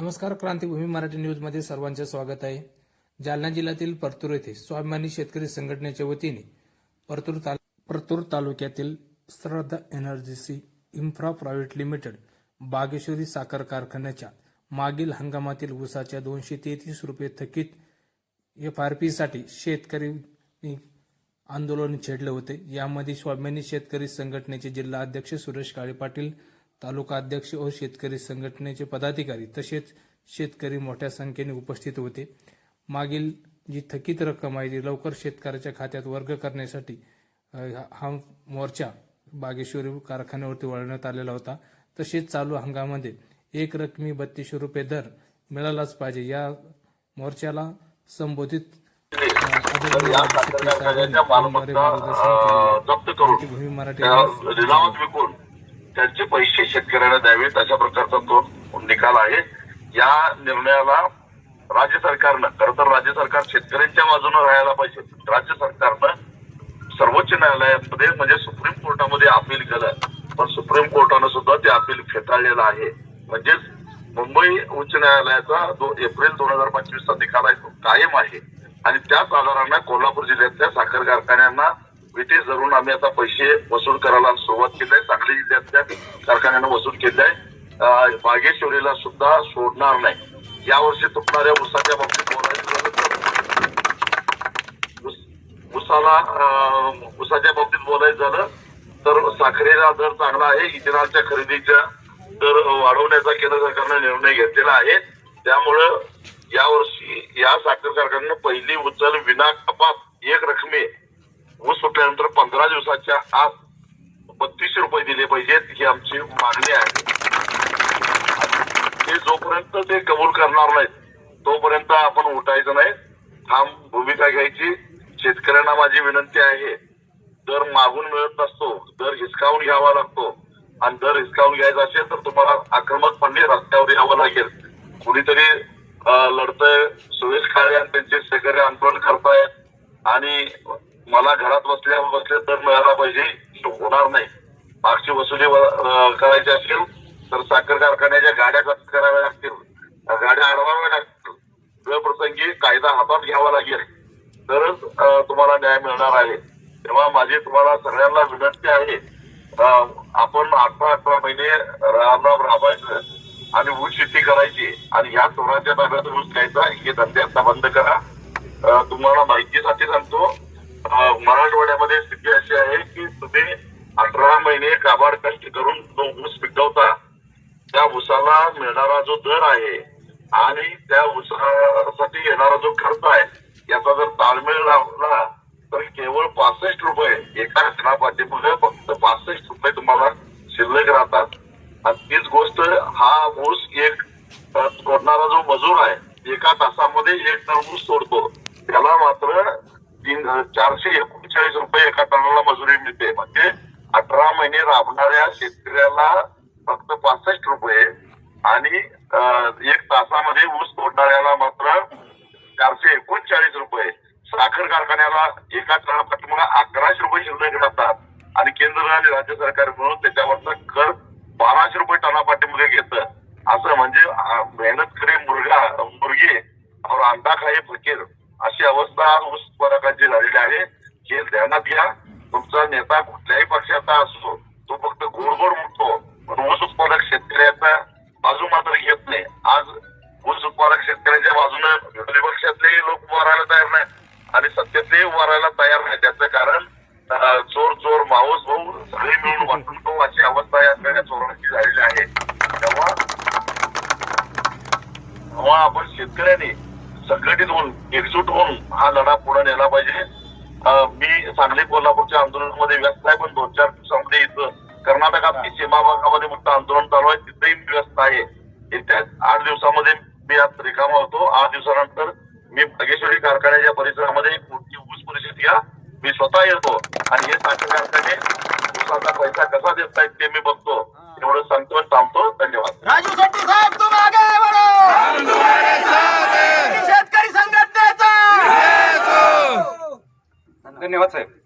नमस्कार क्रांतीभूमी मराठी न्यूजमध्ये सर्वांचे स्वागत आहे. जालना जिल्ह्यातील परतूर येथे स्वाभिमानी शेतकरी संघटनेच्या वतीने परतूर ताल परतूर तालुक्यातील श्रद्धा एनर्जीसी इन्फ्रा प्रायव्हेट लिमिटेड बागेश्वरी साखर कारखान्याच्या मागील हंगामातील ऊसाच्या दोनशे तेहतीस रुपये थकीत एफ आर पीसाठी शेतकरी आंदोलन छेडले होते. यामध्ये स्वाभिमानी शेतकरी संघटनेचे जिल्हा अध्यक्ष सुरेश काळे पाटील तालुका अध्यक्ष व शेतकरी संघटनेचे पदाधिकारी तसेच शेतकरी मोठ्या संख्येने उपस्थित होते. मागील जी थकीत रक्कम आहे ती लवकर शेतकऱ्याच्या खात्यात वर्ग करण्यासाठी हा मोर्चा बागेश्वरी कारखान्यावरती वळवण्यात आलेला होता. तसेच चालू हंगामामध्ये एक रकमी बत्तीसशे रुपये दर मिळालाच पाहिजे. या मोर्चाला संबोधित मराठी त्यांचे पैसे शेतकऱ्यांना द्यावेत अशा प्रकारचा तो निकाल आहे. या निर्णयाला राज्य सरकारनं खरं तर राज्य सरकार शेतकऱ्यांच्या बाजूने राहायला पाहिजे. राज्य सरकारनं सर्वोच्च न्यायालयामध्ये म्हणजे सुप्रीम कोर्टामध्ये अपील केलं. पण सुप्रीम कोर्टानं सुद्धा ते अपील फेटाळलेलं आहे. म्हणजेच मुंबई उच्च न्यायालयाचा दो एप्रिल दोन हजार पंचवीसचा निकाल आहे तो कायम आहे. आणि त्याच आधारानं कोल्हापूर जिल्ह्यातल्या साखर कारखान्यांना विटेस धरून आम्ही आता पैसे वसूल करायला सुरुवात केली आहे. सांगली जिल्ह्यातल्या कारखान्यानं वसूल केले आहे. बागेश्वरीला सुद्धा सोडणार नाही. यावर्षी तुटणाऱ्या उसाच्या बाबतीत बोलायचं झालं बाबतीत बोलायचं झालं तर साखरेला दर चांगला आहे. इथेनॉलच्या खरेदीच्या दर वाढवण्याचा केंद्र सरकारनं निर्णय घेतलेला आहे. त्यामुळं यावर्षी या साखर कारखान्यानं पहिली उचल विना कपात एक रकमे ऊस सुटल्यानंतर पंधरा दिवसाच्या आत बत्तीसशे रुपये दिले पाहिजेत ही आमची मागणी आहे. ते जोपर्यंत ते कबूल करणार नाहीत तोपर्यंत आपण उठायचं नाही. ठाम भूमिका घ्यायची. शेतकऱ्यांना माझी विनंती आहे दर मागून मिळत नसतो दर हिसकावून घ्यावा लागतो. आणि दर हिसकावून घ्यायचा असेल तर तुम्हाला आक्रमकपणे रस्त्यावर यावं लागेल. कुणीतरी लढतंय. सुरेश काळे आणि त्यांचे सहकारी आंदोलन करतायत. आणि मला घरात बसल्या बसल्या दर मिळाला पाहिजे होणार नाही. मागची वसुली करायची असेल तर साखर कारखान्याच्या गाड्या कट कराव्या लागतील गाड्या अडवाव्या लागतील. वेळप्रसंगी कायदा हातात घ्यावा लागेल. तरच तुम्हाला न्याय मिळणार आहे. तेव्हा माझी तुम्हाला सगळ्यांना विनंती आहे आपण अठरा अठरा महिने राम राबायचं आणि ऊस शेती करायची आणि ह्या चोराच्या ताब्यात ऊस घ्यायचा हे धंदे आता बंद करा. तुम्हाला माहितीसाठी सांगतो मराठवाड्यामध्ये स्थिती अशी आहे की तुम्ही अठरा महिने काबाड कष्ट करून जो ऊस पिकवता त्या ऊसाला मिळणारा जो दर आहे आणि त्या ऊसासाठी येणारा जो खर्च आहे याचा जर ताळमेळ लावला तर केवळ पासष्ट रुपये एका खणापाठीमध्ये फक्त पासष्ट रुपये तुम्हाला शिल्लक राहतात. आणि तीच गोष्ट हा ऊस एक अ, तोडणारा जो मजूर आहे एका तासामध्ये एक टन ऊस तोडतो. त्याला मात्र तीन चारशे एकोणचाळीस रुपये एका टनाला मजुरी मिळते. म्हणजे अठरा महिने राबणाऱ्या शेतकऱ्याला फक्त पासष्ट रुपये आणि एक तासामध्ये ऊस तोडणाऱ्याला मात्र चारशे एकोणचाळीस रुपये. साखर कारखान्याला एका टनापाठीमुळे अकराशे रुपये शिल्लक राहतात. आणि केंद्र आणि राज्य सरकार मिळून त्याच्यावरचा कर बाराशे रुपये टनापाठीमध्ये घेतं. असं म्हणजे मेहनत करे मुर्गा मुर्गे और अंडा खाई फकीर अशी अवस्था ऊस उत्पादकांची झालेली आहे. हे ध्यानात घ्या. तुमचा नेता कुठल्याही पक्षाचा असतो तो फक्त गोडगोड म्हणतो. पण ऊस उत्पादक शेतकऱ्याचा बाजू मात्र घेत नाही. आज ऊस उत्पादक शेतकऱ्याच्या बाजूने विरोधी पक्षातलेही लोक वरायला तयार नाही आणि सत्तेतलेही वरायला तयार नाही त्याचं कारण चोर चोर माऊस भाऊ सगळे मिळून वाटून तो अशी अवस्था या सगळ्या चोरांची झालेली आहे. तेव्हा तेव्हा आपण शेतकऱ्यांनी संघटित होऊन एकजूट होऊन हा लढा पुढे नेला पाहिजे. मी सांगली कोल्हापूरच्या आंदोलनामध्ये व्यस्त आहे पण दोन चार दिवसामध्ये इथं कर्नाटकातली सीमा भागामध्ये मोठं आंदोलन चालू आहे तिथेही मी व्यस्त आहे. येत्या आठ दिवसामध्ये मी आज रिकामा होतो. आठ दिवसानंतर मी बागेश्वरी कारखान्याच्या परिसरामध्ये एक मोठी ऊस परिषद घ्या. मी स्वतः येतो आणि हे साखर कारखाने ऊसाचा पैसा कसा देत आहेत ते मी बघतो. शेतकरी संघटनेचा धन्यवाद साहेब